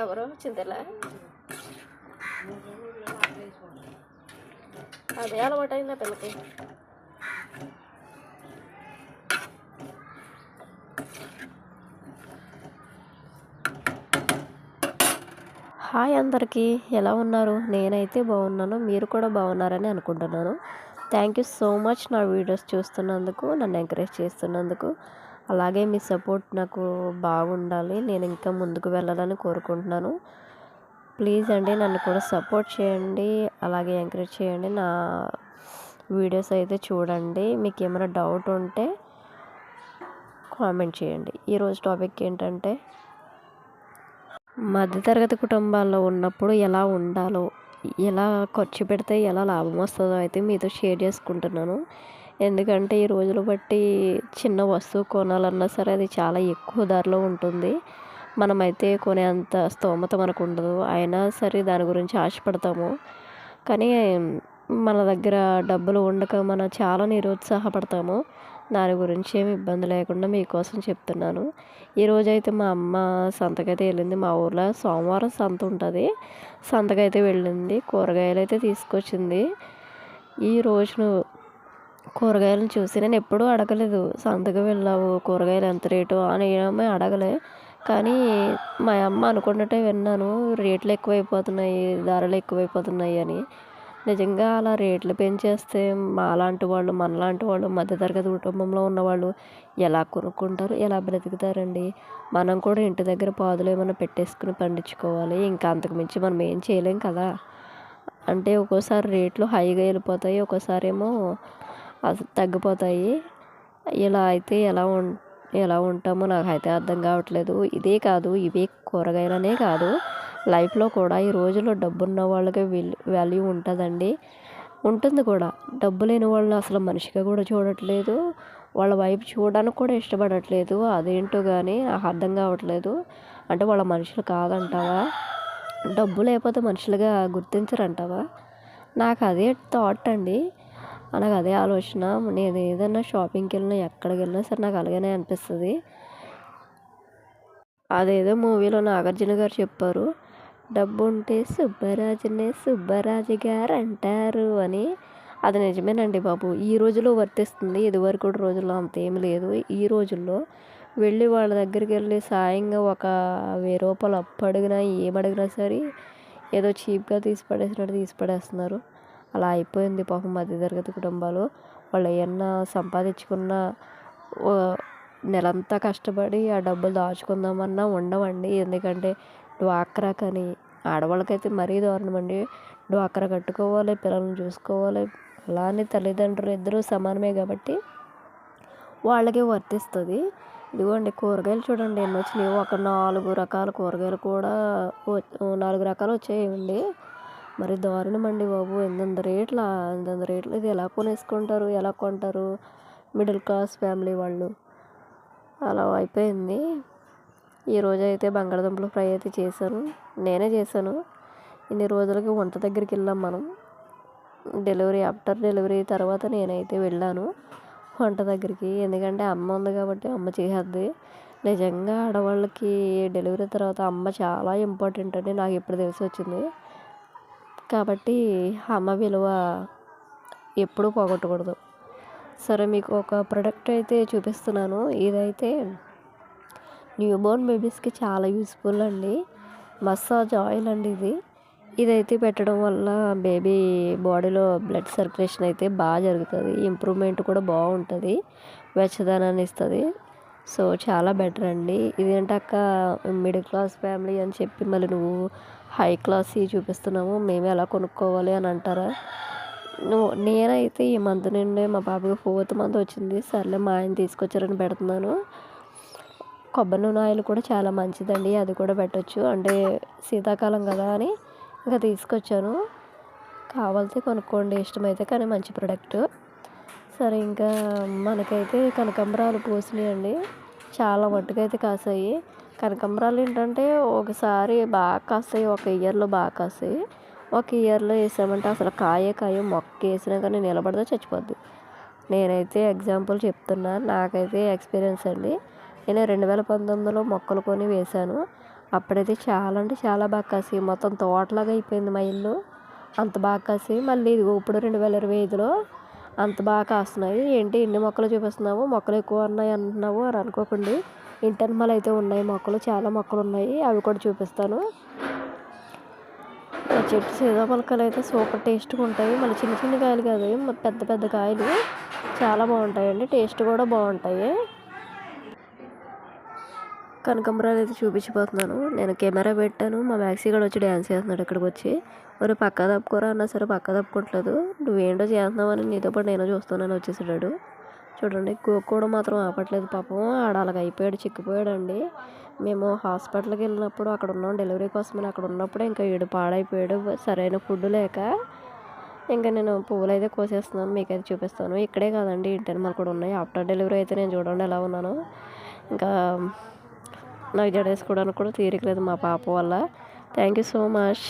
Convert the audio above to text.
ఎవరు? చింతల? అదే అలవాటు అయిందా పిల్లకి. హాయ్ అందరికీ ఎలా ఉన్నారు? నేనైతే బాగున్నాను మీరు కూడా బాగున్నారని అనుకుంటున్నాను. థ్యాంక్ యూ సో మచ్ నా వీడియోస్ చూస్తున్నందుకు నన్ను ఎంకరేజ్ చేస్తున్నందుకు. అలాగే మీ సపోర్ట్ నాకు బాగుండాలి. నేను ఇంకా ముందుకు వెళ్ళాలని కోరుకుంటున్నాను. ప్లీజ్ అండి నన్ను కూడా సపోర్ట్ చేయండి. అలాగే ఎంకరేజ్ చేయండి. నా వీడియోస్ అయితే చూడండి. మీకు ఏమైనా డౌట్ ఉంటే కామెంట్ చేయండి. ఈరోజు టాపిక్ ఏంటంటే మధ్యతరగతి కుటుంబాల్లో ఉన్నప్పుడు ఎలా ఉండాలో. ఎలా ఖర్చు పెడితే ఎలా లాభం వస్తుందో అయితే మీతో షేర్ చేసుకుంటున్నాను. ఎందుకంటే ఈ రోజులు బట్టి చిన్న వస్తువు కొనాలన్నా సరే అది చాలా ఎక్కువ ధరలో ఉంటుంది. మనమైతే కొనేంత స్తోమత మనకు ఉండదు అయినా సరే దాని గురించి ఆశపడతాము. కానీ మన దగ్గర డబ్బులు ఉండక మనం చాలా నిరుత్సాహపడతాము. దాని గురించి ఏమి ఇబ్బంది లేకుండా మీకోసం చెప్తున్నాను. ఈరోజైతే మా అమ్మ సంతకైతే వెళ్ళింది. మా ఊర్లో సోమవారం సంత ఉంటుంది. సంతకైతే వెళ్ళింది. కూరగాయలు అయితే తీసుకొచ్చింది. ఈ రోజును కూరగాయలను చూసి నేను ఎప్పుడూ అడగలేదు. సంతకు వెళ్ళావు కూరగాయలు ఎంత రేటు? అని ఏమీ అడగలే. కానీ మా అమ్మ అనుకున్నట్టే విన్నాను. రేట్లు ఎక్కువైపోతున్నాయి ధరలు ఎక్కువైపోతున్నాయి అని. నిజంగా అలా రేట్లు పెంచేస్తే మాలాంటి వాళ్ళు మనలాంటి వాళ్ళు మధ్యతరగతి కుటుంబంలో ఉన్నవాళ్ళు ఎలా కొనుక్కుంటారు ఎలా బ్రతుకుతారండి? మనం కూడా ఇంటి దగ్గర పాదులు ఏమైనా పెట్టేసుకుని పండించుకోవాలి. ఇంకా అంతకుమించి మనం ఏం చేయలేం కదా? అంటే ఒక్కోసారి రేట్లు హైగా వెళ్ళిపోతాయి ఒక్కోసారి ఏమో అసలు తగ్గిపోతాయి. ఇలా అయితే ఎలా ఉం ఎలా ఉంటామో నాకైతే అర్థం కావట్లేదు. ఇదే కాదు ఇవే కూరగాయలనే కాదు. లైఫ్లో కూడా ఈ రోజుల్లో డబ్బున్న వాళ్ళకి వాల్యూ ఉంటుందండి. ఉంటుంది కూడా. డబ్బు లేని వాళ్ళని అసలు మనిషిగా కూడా చూడట్లేదు. వాళ్ళ వైపు చూడడానికి కూడా ఇష్టపడట్లేదు. అదేంటో కానీ నాకు అర్థం కావట్లేదు. అంటే వాళ్ళ మనుషులు కాదంటావా? డబ్బు లేకపోతే మనుషులుగా గుర్తించరంటావా? నాకు అదే థాట్ అండి. నాకు అదే ఆలోచన. నేను ఏదైనా షాపింగ్కి వెళ్ళినా ఎక్కడికి వెళ్ళినా సరే నాకు అలాగనే అనిపిస్తుంది. అదేదో మూవీలో నాగార్జున గారు చెప్పారు. డబ్బు ఉంటే సుబ్బరాజునే సుబ్బరాజు గారు అంటారు అని. అది నిజమేనండి బాబు. ఈ రోజులో వర్తిస్తుంది. ఇదివరకు రోజుల్లో అంతేమి లేదు. ఈ రోజుల్లో వెళ్ళి వాళ్ళ దగ్గరికి వెళ్ళి సాయంగా ఒక వెయ్యి రూపాయలు అప్పు అడిగినా ఏమడిగినా సరే ఏదో చీప్గా తీసి పడేసినట్టు తీసి పడేస్తున్నారు. అలా అయిపోయింది పాపం మధ్యతరగతి కుటుంబాలు. వాళ్ళు ఏమన్నా సంపాదించుకున్న నెలంతా కష్టపడి ఆ డబ్బులు దాచుకుందామన్నా ఉండవండి. ఎందుకంటే డ్వాక్రా కానీ ఆడవాళ్ళకైతే మరీ దారుణం అండి. డ్వాక్రా కట్టుకోవాలి పిల్లల్ని చూసుకోవాలి. అలానే తల్లిదండ్రులు ఇద్దరూ సమానమే కాబట్టి వాళ్ళకే వర్తిస్తుంది. ఇదిగోండి కూరగాయలు చూడండి ఎన్ని వచ్చినాయి. ఒక నాలుగు రకాల కూరగాయలు కూడా నాలుగు రకాలు వచ్చాయండి. మరి దారుణం అండి బాబు. ఎంతంత రేట్ల ఎంతంత రేట్లు? ఇది ఎలా కొనేసుకుంటారు? ఎలా కొంటారు? మిడిల్ క్లాస్ ఫ్యామిలీ వాళ్ళు. అలా అయిపోయింది. ఈరోజు అయితే బంగాళదుంపల ఫ్రై అయితే చేశాను. నేనే చేశాను. ఇన్ని రోజులకి వంట దగ్గరికి వెళ్ళాం మనం. డెలివరీ ఆఫ్టర్ డెలివరీ తర్వాత నేనైతే వెళ్ళాను వంట దగ్గరికి. ఎందుకంటే అమ్మ ఉంది కాబట్టి అమ్మ చేసేద్ది నిజంగా ఆడవాళ్ళకి డెలివరీ తర్వాత అమ్మ చాలా ఇంపార్టెంట్ అని నాకు ఇప్పుడు తెలిసి వచ్చింది. కాబట్టి అమ్మ విలువ ఎప్పుడూ పోగొట్టకూడదు. సరే మీకు ఒక ప్రోడక్ట్ అయితే చూపిస్తున్నాను. ఇదైతే న్యూ బోర్న్ బేబీస్కి చాలా యూస్ఫుల్ అండి. మసాజ్ ఆయిల్ అండి ఇది. ఇదైతే పెట్టడం వల్ల బేబీ బాడీలో బ్లడ్ సర్క్యులేషన్ అయితే బాగా జరుగుతుంది. ఇంప్రూవ్మెంట్ కూడా బాగుంటుంది. వెచ్చదనాన్ని ఇస్తుంది. సో చాలా బెటర్ అండి. ఇదేంటి అక్క? మిడిల్ క్లాస్ ఫ్యామిలీ అని చెప్పి మళ్ళీ నువ్వు హై క్లాస్ చూపిస్తున్నాము. మేమే ఎలా కొనుక్కోవాలి అని అంటారా? నువ్వు నేనైతే ఈ మంత్ నుండి మా బాబుకి ఫోర్త్ మంత్ వచ్చింది. సర్లే మా ఆయన తీసుకొచ్చారని పెడుతున్నాను. కొబ్బరి నూనె ఆయిల్ కూడా చాలా మంచిదండి. అది కూడా పెట్టచ్చు. అంటే శీతాకాలం కదా అని ఇంకా తీసుకొచ్చాను. కావాల్సి కొనుక్కోండి. ఇష్టమైతే కానీ మంచి ప్రోడక్ట్ సరే ఇంకా మనకైతే కనకాంబరాలు పూసినాయండి. చాలా మట్టుకైతే కాసాయి. కనకాంబరాలు ఏంటంటే ఒకసారి బాగా కాస్తాయి. ఒక ఇయర్లో బాగా కాస్తాయి. ఒక ఇయర్లో వేసామంటే అసలు కాయ కాయ మొక్క వేసినా కానీ నిలబడితే చచ్చిపోద్ది. నేనైతే ఎగ్జాంపుల్ చెప్తున్నా. నాకైతే ఎక్స్పీరియన్స్ అండి. నేను రెండు వేల పంతొమ్మిదిలో మొక్కలు కొని వేశాను. అప్పుడైతే చాలా అంటే చాలా బాగా కాసి మొత్తం తోటలాగా అయిపోయింది మా ఇల్లు. అంత బాగా కాసి మళ్ళీ ఇదిగో ఇప్పుడు రెండు వేల ఇరవై ఐదులో అంత బాగా కాస్తున్నాయి. ఏంటి ఎన్ని మొక్కలు చూపిస్తున్నావు? మొక్కలు ఎక్కువ ఉన్నాయి అంటున్నావు అని అనుకోకండి. ఇంటర్మల్ అయితే ఉన్నాయి మొక్కలు. చాలా మొక్కలు ఉన్నాయి. అవి కూడా చూపిస్తాను. ఆ చెట్టు సీతాఫలకాయలు అయితే సూపర్ టేస్ట్గా ఉంటాయి. మళ్ళీ చిన్న చిన్న కాయలు కాదు. పెద్ద పెద్ద కాయలు చాలా బాగుంటాయండి. టేస్ట్ కూడా బాగుంటాయి. కనకంబరాలు అయితే చూపించిపోతున్నాను నేను కెమెరా పెట్టాను. మా మ్యాక్సీ గడు వచ్చి డ్యాన్స్ చేస్తున్నాడు ఇక్కడికి వచ్చి. మరి పక్క తప్పుకోరా అన్నా సరే పక్క తప్పుకోవట్లేదు నువ్వేంటో చేస్తున్నావని నీతో పాటు నేను చూస్తున్నాను వచ్చేసాడు. చూడండి కూడా మాత్రం ఆపట్లేదు పాపం. ఆడ అలాగ అయిపోయాడు చిక్కిపోయాడండి. మేము హాస్పిటల్కి వెళ్ళినప్పుడు అక్కడ ఉన్నాం. డెలివరీ కోసం అక్కడ ఉన్నప్పుడు ఇంకా వీడు పాడైపోయాడు. సరైన ఫుడ్ లేక ఇంకా నేను పువ్వులు అయితే కోసేస్తున్నాను. మీకు అయితే చూపిస్తాను. ఇక్కడే కాదండి ఇంటర్మల్ కూడా ఉన్నాయి. ఆఫ్టర్ డెలివరీ అయితే నేను చూడండి ఎలా ఉన్నాను. ఇంకా నాకు జడేసుకోవడానికి కూడా తీరిక లేదు మా పాప వల్ల. Thank you so much